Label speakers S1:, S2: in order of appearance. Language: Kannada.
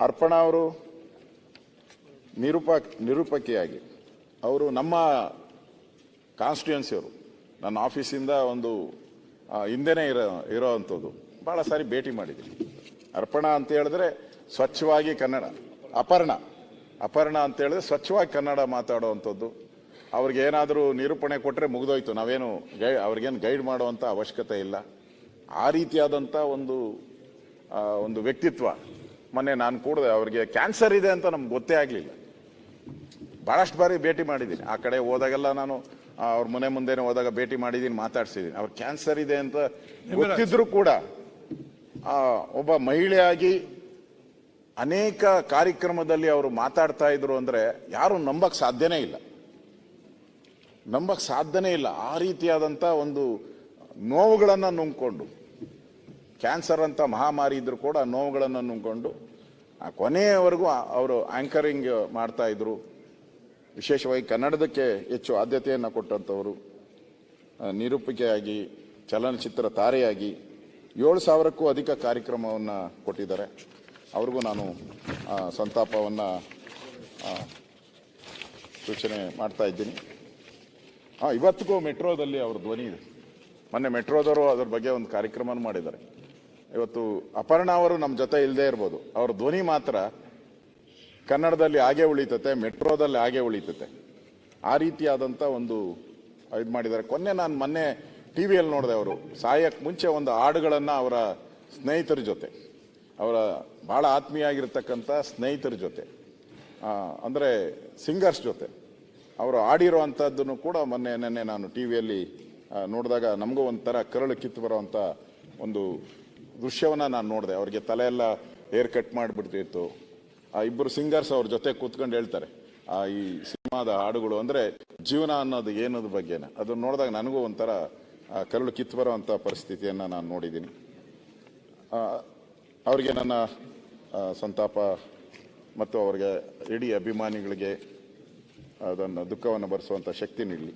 S1: ಅರ್ಪಣಾ ಅವರು ನಿರೂಪ ನಿರೂಪಕಿಯಾಗಿ. ಅವರು ನಮ್ಮ ಕಾನ್ಸ್ಟಿಟ್ಯೂನ್ಸಿಯವರು ನನ್ನ ಆಫೀಸಿಂದ ಒಂದು ಹಿಂದೆನೇ ಇರೋ ಇರೋವಂಥದ್ದು ಭಾಳ ಸಾರಿ ಭೇಟಿ ಮಾಡಿದ್ದೀನಿ. ಅರ್ಪಣಾ ಅಂತ ಹೇಳಿದ್ರೆ ಸ್ವಚ್ಛವಾಗಿ ಕನ್ನಡ, ಅಪರ್ಣ. ಅಪರ್ಣ ಅಂತ ಹೇಳಿದ್ರೆ ಸ್ವಚ್ಛವಾಗಿ ಕನ್ನಡ ಮಾತಾಡೋವಂಥದ್ದು ಅವ್ರಿಗೆ ಏನಾದರೂ ನಿರೂಪಣೆ ಕೊಟ್ಟರೆ ಮುಗಿದೋಯ್ತು. ನಾವೇನು ಗೈ, ಅವ್ರಿಗೇನು ಗೈಡ್ ಮಾಡುವಂಥ ಅವಶ್ಯಕತೆ ಇಲ್ಲ. ಆ ರೀತಿಯಾದಂಥ ಒಂದು ಒಂದು ವ್ಯಕ್ತಿತ್ವ ಮೊನ್ನೆ ನಾನು ಕೂಡಿದೆ ಅವರಿಗೆ ಕ್ಯಾನ್ಸರ್ ಇದೆ ಅಂತ ನಮ್ಗೆ ಗೊತ್ತೇ ಆಗಲಿಲ್ಲ. ಭಾಳಷ್ಟು ಬಾರಿ ಭೇಟಿ ಮಾಡಿದ್ದೀನಿ. ಆ ಕಡೆ ಹೋದಾಗೆಲ್ಲ ನಾನು ಅವ್ರ ಮನೆ ಮುಂದೆನೆ ಹೋದಾಗ ಭೇಟಿ ಮಾಡಿದ್ದೀನಿ ಮಾತಾಡ್ಸಿದ್ದೀನಿ ಅವ್ರ ಕ್ಯಾನ್ಸರ್ ಇದೆ ಅಂತ ಗೊತ್ತಿದ್ರು ಕೂಡ ಆ, ಒಬ್ಬ ಮಹಿಳೆಯಾಗಿ ಅನೇಕ ಕಾರ್ಯಕ್ರಮದಲ್ಲಿ ಅವರು ಮಾತಾಡ್ತಾ ಇದ್ರು ಅಂದ್ರೆ ಯಾರು ನಂಬಕ್ ಸಾಧ್ಯನೇ ಇಲ್ಲ. ನಂಬಕ್ ಸಾಧ್ಯನೇ ಇಲ್ಲ. ಆ ರೀತಿಯಾದಂಥ ಒಂದು ನೋವುಗಳನ್ನು ನುಂಗ್ಕೊಂಡು ಕ್ಯಾನ್ಸರ್ ಅಂತ ಮಹಾಮಾರಿ ಇದ್ದರೂ ಕೂಡ ನೋವುಗಳನ್ನು ನುಂಗ್ಕೊಂಡು ಆ ಕೊನೆಯವರೆಗೂ ಅವರು ಆಂಕರಿಂಗ್ ಮಾಡ್ತಾ ಇದ್ರು. ವಿಶೇಷವಾಗಿ ಕನ್ನಡದಕ್ಕೆ ಹೆಚ್ಚು ಆದ್ಯತೆಯನ್ನು ಕೊಟ್ಟಂಥವರು ನಿರೂಪಿಕೆಯಾಗಿ, ಚಲನಚಿತ್ರ ತಾರೆಯಾಗಿ ಏಳು ಸಾವಿರಕ್ಕೂ ಅಧಿಕ ಕಾರ್ಯಕ್ರಮವನ್ನು ಕೊಟ್ಟಿದ್ದಾರೆ. ಅವ್ರಿಗೂ ನಾನು ಸಂತಾಪವನ್ನು ಸೂಚನೆ ಮಾಡ್ತಾ ಇದ್ದೀನಿ. ಹಾಂ ಇವತ್ತಿಗೂ ಮೆಟ್ರೋದಲ್ಲಿ ಅವ್ರ ಧ್ವನಿ ಇದೆ. ಮೊನ್ನೆ ಮೆಟ್ರೋದವರು ಅದ್ರ ಬಗ್ಗೆ ಒಂದು ಕಾರ್ಯಕ್ರಮ ಮಾಡಿದ್ದಾರೆ. ಇವತ್ತು ಅಪರ್ಣ ಅವರು ನಮ್ಮ ಜೊತೆ ಇಲ್ಲದೆ ಇರ್ಬೋದು. ಅವ್ರ ಧ್ವನಿ ಮಾತ್ರ ಕನ್ನಡದಲ್ಲಿ ಹಾಗೆ ಉಳಿತತೆ, ಮೆಟ್ರೋದಲ್ಲಿ ಹಾಗೆ ಉಳಿತತೆ. ಆ ರೀತಿಯಾದಂಥ ಒಂದು ಇದು ಮಾಡಿದ್ದಾರೆ. ಕೊನ್ನೆ ನಾನು ಮೊನ್ನೆ ಟಿ ವಿಯಲ್ಲಿ ನೋಡಿದೆ ಅವರು. ಸಾಯಕ್ಕೆ ಮುಂಚೆ ಒಂದು ಹಾಡುಗಳನ್ನು ಅವರ ಸ್ನೇಹಿತರ ಜೊತೆ, ಅವರ ಭಾಳ ಆತ್ಮೀಯ ಆಗಿರ್ತಕ್ಕಂಥ ಸ್ನೇಹಿತರ ಜೊತೆ ಅಂದರೆ ಸಿಂಗರ್ಸ್ ಜೊತೆ. ಅವರು ಆಡಿರುವಂಥದ್ದನ್ನು ಕೂಡ ಮೊನ್ನೆ, ನೆನ್ನೆ ನಾನು ಟಿ ವಿಯಲ್ಲಿ ನೋಡಿದಾಗ ನಮಗೂ ಒಂಥರ ಕರಳು ಕಿತ್ತು ಬರೋವಂಥ ಒಂದು ದೃಶ್ಯವನ್ನು ನಾನು ನೋಡಿದೆ. ಅವ್ರಿಗೆ ತಲೆ ಎಲ್ಲ ಹೇರ್ ಕಟ್ ಮಾಡಿಬಿಡ್ತಿತ್ತು. ಆ ಇಬ್ಬರು ಸಿಂಗರ್ಸ್ ಅವ್ರ ಜೊತೆ ಕೂತ್ಕೊಂಡು ಹೇಳ್ತಾರೆ. ಆ ಈ ಸಿನಿಮಾದ ಹಾಡುಗಳು ಅಂದರೆ ಜೀವನ ಅನ್ನೋದು ಏನದ ಬಗ್ಗೆನ. ಅದನ್ನ ನೋಡಿದಾಗ ನನಗೂ ಒಂಥರ ಕರುಳು ಕಿತ್ತು ಬರೋವಂಥ ಪರಿಸ್ಥಿತಿಯನ್ನು ನಾನು ನೋಡಿದ್ದೀನಿ. ಅವರಿಗೆ ನನ್ನ ಸಂತಾಪ ಮತ್ತು ಅವರಿಗೆ ಇಡೀ ಅಭಿಮಾನಿಗಳಿಗೆ ಅದನ್ನು ದುಃಖವನ್ನು ಭರಿಸುವಂಥ ಶಕ್ತಿ ನೀಡಲಿ.